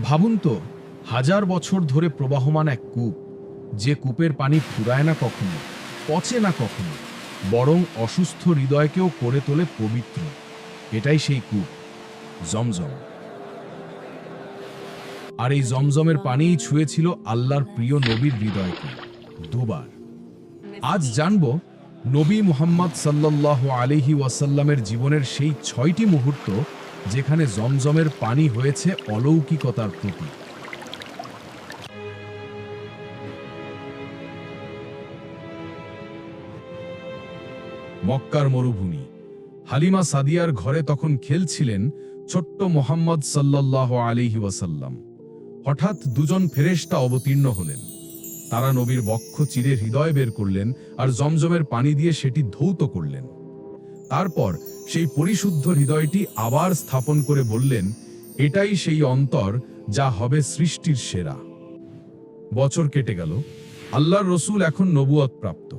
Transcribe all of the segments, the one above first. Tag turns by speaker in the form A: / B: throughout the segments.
A: ভাবুন তো, হাজার বছর ধরে প্রবাহমান এক কূপ, যে কূপের পানি ফুরায় না কখনো, পচে না কখনো, বরং অসুস্থ হৃদয়কেও করে তোলে পবিত্র। এটাই সেই কূপ, জমজম। আর এই জমজমের পানিই ছুঁয়েছিল আল্লাহর প্রিয় নবীর হৃদয়কে, দুবার। আজ জানব, নবী মুহাম্মদ সাল্লাহ আলিহি ওয়াসাল্লামের জীবনের সেই ছয়টি মুহূর্ত যেখানে জমজমের পানি হয়েছে অলৌকিকতার প্রতীক। মক্কার মরুভূমি। হালিমা সাদিয়ার ঘরে তখন খেলছিলেন ছোট্ট মোহাম্মদ সাল্লাহ আলিহি ওয়াসাল্লাম। হঠাৎ দুজন ফেরেশতা অবতীর্ণ হলেন। তারা নবীর বক্ষ চিরে হৃদয় বের করলেন আর জমজমের পানি দিয়ে সেটি ধৌত করলেন। তারপর সেই পরিশুদ্ধ হৃদয়টি আবার স্থাপন করে বললেন, এটাই সেই অন্তর যা হবে সৃষ্টির সেরা। বছর কেটে গেল। আল্লাহর রসুল এখন নবুয়ত প্রাপ্ত।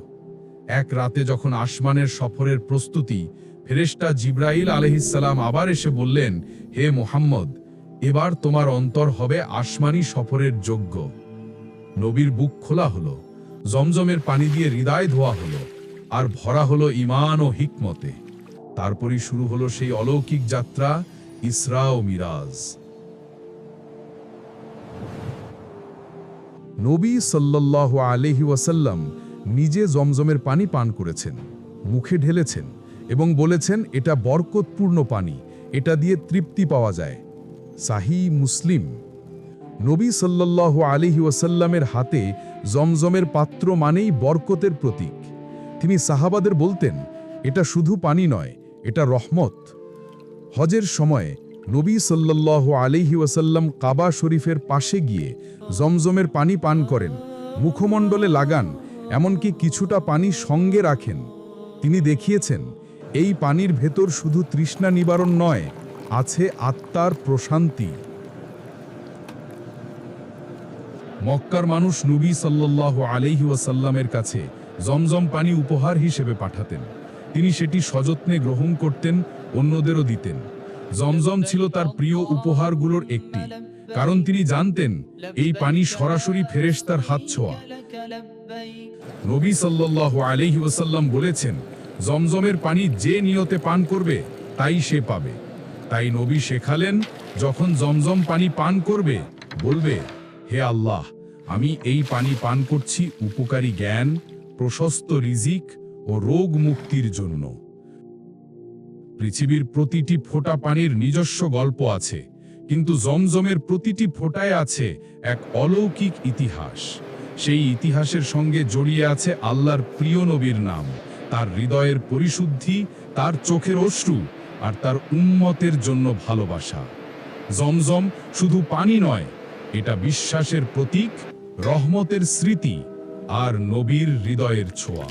A: এক রাতে যখন আসমানের সফরের প্রস্তুতি, ফেরেশতা জিব্রাইল আলহিসাল্লাম আবার এসে বললেন, হে মোহাম্মদ, এবার তোমার অন্তর হবে আসমানি সফরের যোগ্য। নবীর বুক খোলা হলো, জমজমের পানি দিয়ে হৃদয় ধোয়া হলো, আর ভরা হলো ইমান ও হিকমতে। তারপরই শুরু হলো সেই অলৌকিক যাত্রা ইসরা ও মিরাজ। নবী সাল্লাহ আলহি ওয়াসাল্লাম নিজে জমজমের পানি পান করেছেন, মুখে ঢেলেছেন এবং বলেছেন, এটা বরকতপূর্ণ পানি, এটা দিয়ে তৃপ্তি পাওয়া যায়। সাহি মুসলিম। নবী সাল্লাহ আলিহি ওয়াসাল্লামের হাতে জমজমের পাত্র মানেই বরকতের প্রতীক। তিনি সাহাবাদের বলতেন, এটা শুধু পানি নয় এটা রহমত। হজের সময় নবী সাল্লাহ আলিহি ওয়াসাল্লাম কাবা শরীফের পাশে গিয়ে জমজমের পানি পান করেন, মুখমণ্ডলে লাগান, এমনকি কিছুটা পানি সঙ্গে রাখেন। তিনি দেখিয়েছেন, এই পানির ভেতর শুধু তৃষ্ণা নিবারণ নয়, আছে আত্মার প্রশান্তি। মক্কার মানুষ নবী সাল্লাহ আলহি ওয়াসাল্লামের কাছে জমজম পানি উপহার হিসেবে পাঠাতেন। তিনি সেটি সযত্নে গ্রহণ করতেন, অন্যদেরও দিতেন। জমজম ছিল তার প্রিয় উপহারগুলোর একটি। কারণ তিনি জানতেন, এই পানি সরাসরি ফেরেশতার হাত ছোঁয়া। নবী সাল্লাহ আলহি ওয়াসাল্লাম বলেছেন, জমজমের পানি যে নিয়তে পান করবে, তাই সে পাবে। তাই নবী শেখালেন, যখন জমজম পানি পান করবে, বলবে, হে আল্লাহ, আমি এই পানি পান করছি উপকারী জ্ঞান, প্রশস্ত রিজিক ও রোগ মুক্তির জন্য। পৃথিবীর প্রতিটি ফোঁটা পানির নিজস্ব গল্প আছে, কিন্তু জমজমের প্রতিটি ফোঁটায় আছে এক অলৌকিক ইতিহাস। সেই ইতিহাসের সঙ্গে জড়িয়ে আছে আল্লাহর প্রিয় নবীর নাম, তার হৃদয়ের পরিশুদ্ধি, তার চোখের অশ্রু, আর তার উম্মতের জন্য ভালোবাসা। জমজম শুধু পানি নয়, এটা বিশ্বাসের প্রতীক, রহমতের স্মৃতি, আর নবীর হৃদয়ের ছোঁয়া।